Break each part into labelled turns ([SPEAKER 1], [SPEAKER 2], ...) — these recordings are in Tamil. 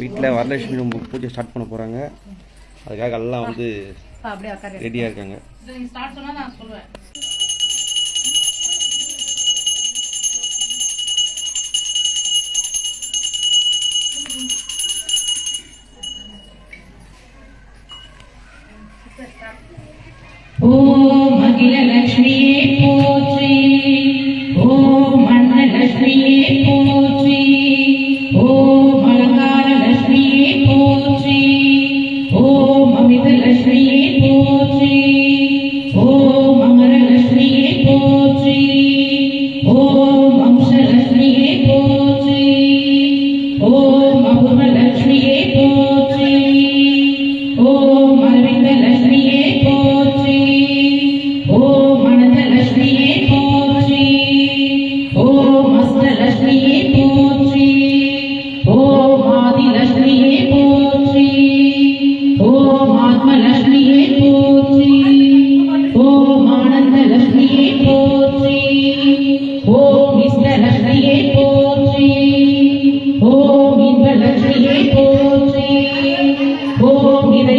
[SPEAKER 1] வீட்டில் வரலட்சுமி நம்ம பூஜை ஸ்டார்ட் பண்ண போகிறாங்க அதுக்காக எல்லாம் வந்து ரெடியாக இருக்காங்க.
[SPEAKER 2] ஓ அகில லட்சுமியே போற்றி. ஓம் அன்ன போற்றி ஓ புனித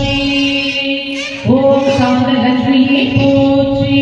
[SPEAKER 2] போற்றி. ஓம் சாந்த லட்சுமியை போற்றி.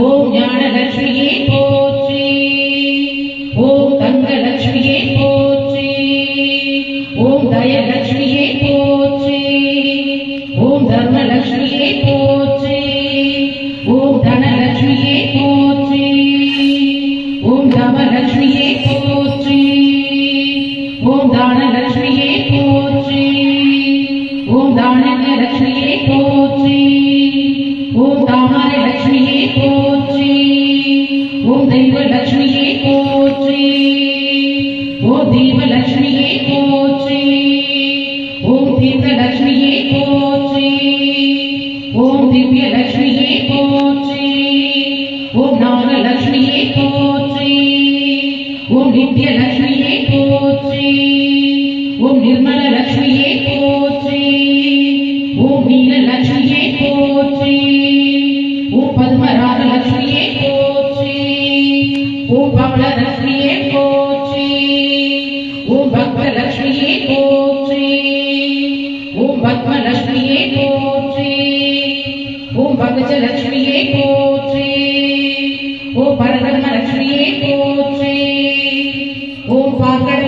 [SPEAKER 2] ओम ज्ञान ओम निर्मल लक्ष्मीये पोत्री ओम मीन लक्ष्मीये पोत्री ओम पद्मराग लक्ष्मीये पोत्री ओम बबल लक्ष्मीये पोत्री ओम भक्त लक्ष्मीये पोत्री ओम पद्म लक्ष्मीये पोत्री ओम भगज लक्ष्मीये पोत्री ओम परधर्म लक्ष्मीये पोत्री ओम पाकड़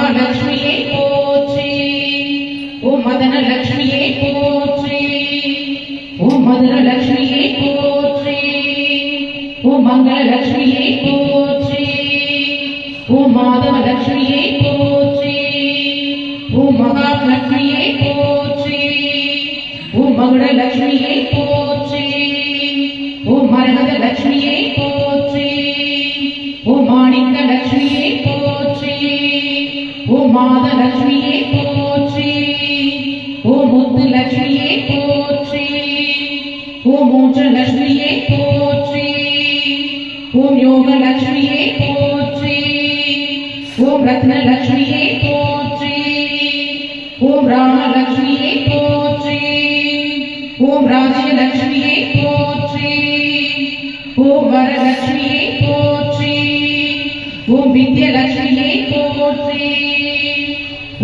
[SPEAKER 2] Lord, as ஓம் ராஜ்யலட்சுமியே போற்றி ஓம் வரலட்சுமியே போற்றி ஓம் வித்யலட்சுமியே போற்றி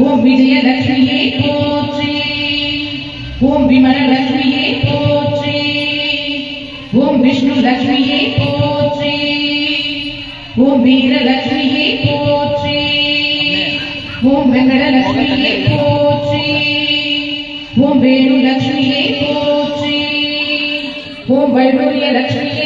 [SPEAKER 2] ஓம் விஜயலட்சுமியே போற்றி ஓம் விமலலட்சுமியே போற்றி ஓம் விஷ்ணு லட்சுமியே போற்றி ஓம் வீரலட்சுமியே போற்றி ஓம் வெங்கடலட்சுமியே போற்றி ஓம் வேணுலட்சுமியே போற்றி ஓம் வைடூரிய லட்சுமியே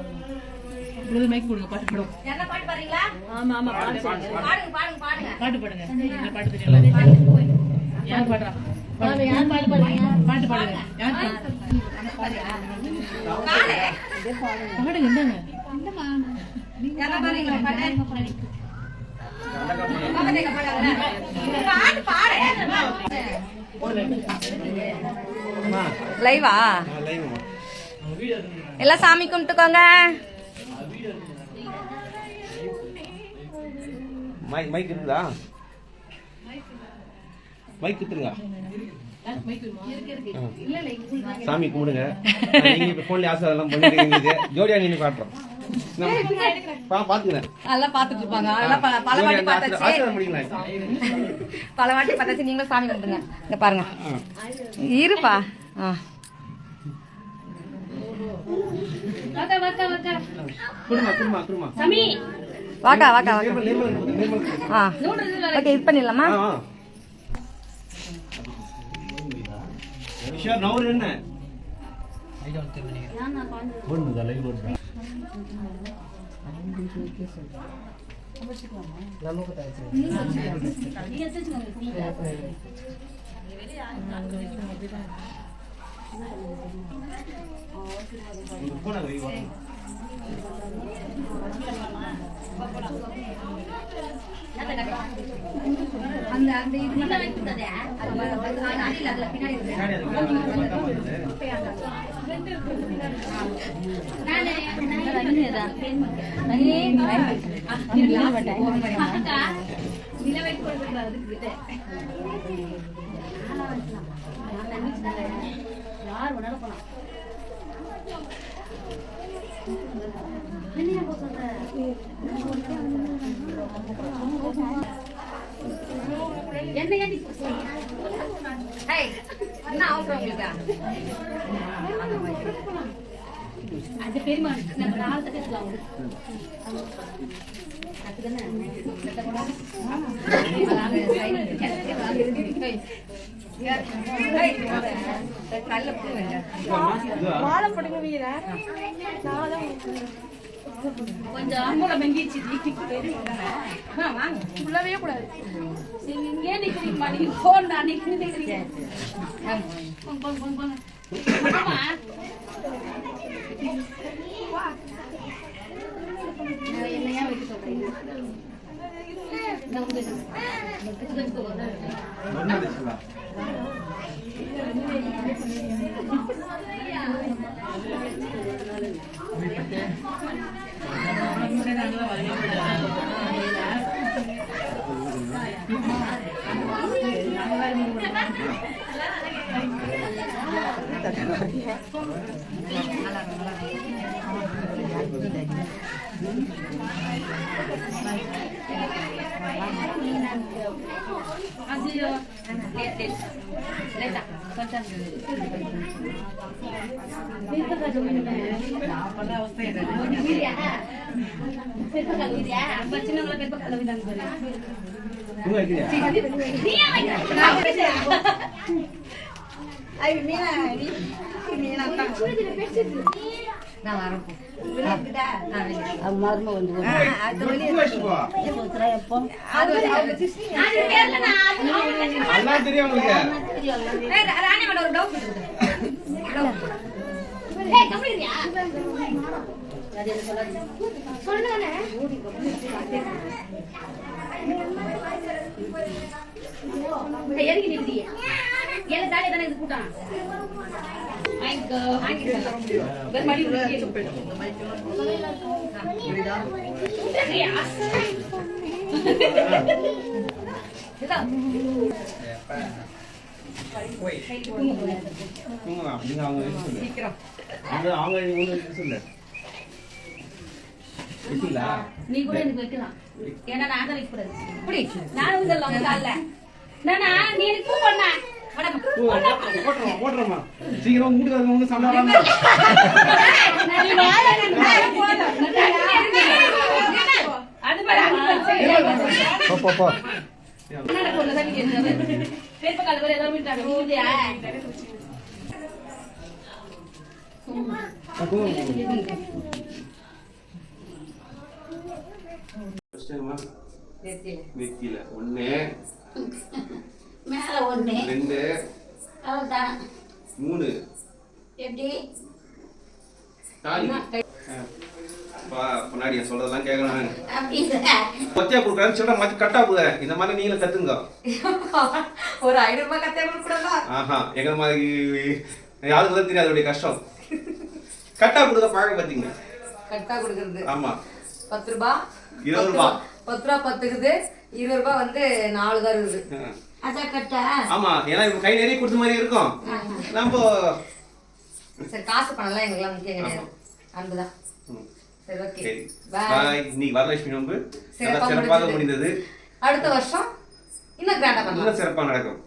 [SPEAKER 3] மைக் கொடுங்க பாட்டு பாடும்
[SPEAKER 4] என்ன பாட்டு பாடுறீங்களா?
[SPEAKER 3] ஆமா ஆமா பாட்டு சொல்லுங்க.
[SPEAKER 4] பாடுங்க பாடுங்க பாடுங்க.
[SPEAKER 3] பாட்டு பாடுங்க. என்ன பாட்டு தெரியும் யார் பாடுறா?
[SPEAKER 4] யார் பாட்டு பாடுறீங்க
[SPEAKER 3] பாட்டு பாடுங்க. யார் பாடு-
[SPEAKER 4] காலே
[SPEAKER 3] பாடுங்க. என்னங்க
[SPEAKER 4] யாரா பாடுறீங்களா பாட்டு பாடுங்க. பாடுங்க பாட்டு பாடு. லைவா
[SPEAKER 5] லைவ்மா
[SPEAKER 4] எல்லாம் சாமி கும்பிட்டுக்கோங்க.
[SPEAKER 5] மைக் மைக் இருக்குதா? மைக் கொடுத்துருங்க. சாமி கும்பிடுங்க. நீங்க இப்ப போன்ல ஆசீர்வாதம் பண்ணிட்டு எங்களுக்கு ஜோடியா நின்று காட்டுறோம்.
[SPEAKER 4] அதெல்லாம் பாத்துட்டு இருப்பாங்க. அதெல்லாம் பல வாட்டி பார்த்தாச்சு பல வாட்டி பார்த்தாச்சு நீங்களும் சாமி கும்பிடுங்க. இங்க பாருங்க. இருப்பா. ஆ.
[SPEAKER 5] குடுமா குடுமா குடுமா.
[SPEAKER 4] வாக்கா வாக்கா வாக்கா. ஆ. ஓகே இது பண்ணிடலாமா?
[SPEAKER 5] ஆ, ஆ. கிஷோர் நவுரு என்ன போனா வை, வா.
[SPEAKER 4] அந்த அந்த இது மட்டும் வைக்கிறதே. அது வ- அது அடியில அதுல பின்னாடி இருக்கு.
[SPEAKER 5] பின்னாடி அதுக்கு இருந்தது.
[SPEAKER 4] யார் வேணாலும் போலாம் என்ன ஏன் நீ- ஹேய்,
[SPEAKER 5] என்ன அவசரம் அது நம்ம நாலு கொஞ்சம் அம்மூல மெங்கிச்சு உள்ளவே கூடாது. நீங்க இங்கே நிக்கிறீங்கம்மா? நீங்க போன் நிக்கிறீங்க. நான் என்னையா வைக்க சொல்றீங்க? நான் உங்களுக்கு இது வச்சுக்கோ.
[SPEAKER 1] ஒண்ணு வச்சுக்கலாம்.
[SPEAKER 4] வந்து
[SPEAKER 5] நான் அது என்ன சொல்லாதீங்க சொல்லுங்க எதுக்கு நிறுத்திய ஏழு தாடி தானே இது கூட்டம் வாங்கிக்கோ வாங்கிக்கோ வேற மடி
[SPEAKER 1] தூங்கலாம்
[SPEAKER 5] நீ கூட எனக்கு வைக்கலாம். ஏன்னா நான் தான் வைக்க கூடாது இப்படி நானும் சொல்லலாம் நீ எனக்கு பூ பண்ண.
[SPEAKER 1] ஓ, போட்டுறோம், போட்டுறோம்மா. சீக்கிரம் வீட்டுக்கு வரணும், ஒண்ணும் சண்டை வராம.
[SPEAKER 5] அது பாரு
[SPEAKER 1] போ, போ, போ.
[SPEAKER 5] என்னடா பொண்ணு தான் நீங்க என்ன பேப்ப கால வர ஏதாவது விட்டாங்க ஊதியா
[SPEAKER 1] ஆ, தூங்க, தூங்க. First time ஆ? நெத்தியில. ஒண்ணு
[SPEAKER 5] மேல ஒண்ணு.
[SPEAKER 1] ரெண்டு.
[SPEAKER 5] அவ்வளவுதான்.
[SPEAKER 1] மூணு.
[SPEAKER 5] எப்படி?
[SPEAKER 1] சொல்றதெல்லாம் கேட்கணும் கொத்தியா கொடுக்குறேன்னு மாதிரி கட்டா போத இந்த மாதிரி நீங்களும் கத்துங்க
[SPEAKER 4] ஒரு ஐநூறு ரூபாய் கத்தே கொடுக்கூடாதா
[SPEAKER 1] ஆஹா எங்க மாதிரி யாருக்கு தான் தெரியாது அதோடைய கஷ்டம். கட்டா கொடுக்க பழக்க பார்த்தீங்க
[SPEAKER 4] கட்டா கொடுக்கறது.
[SPEAKER 1] ஆமா.
[SPEAKER 4] பத்து ரூபாய்
[SPEAKER 1] இருபது ரூபாய்.
[SPEAKER 4] பத்து ரூபாய் பத்துக்குது. இருபது ரூபாய் வந்து நாலு தான் இருக்குது.
[SPEAKER 1] ஆமா ஏன்னா இப்ப கை நிறைய கொடுத்த மாதிரி இருக்கும். நம்ம
[SPEAKER 4] சரி காசு பணம்லாம் எங்களுக்குலாம் முக்கியம் கிடையாது. அன்புதான்.
[SPEAKER 1] ம்,
[SPEAKER 4] சரி ஓகே. பாய்
[SPEAKER 1] இன்னைக்கு வரலட்சுமி நோன்பு. சிறப்பாக. முடிந்தது.
[SPEAKER 4] அடுத்த வருஷம் இன்னும் கிராண்டா பண்ணலாம்.
[SPEAKER 1] இன்னும் சிறப்பாக நடக்கும்.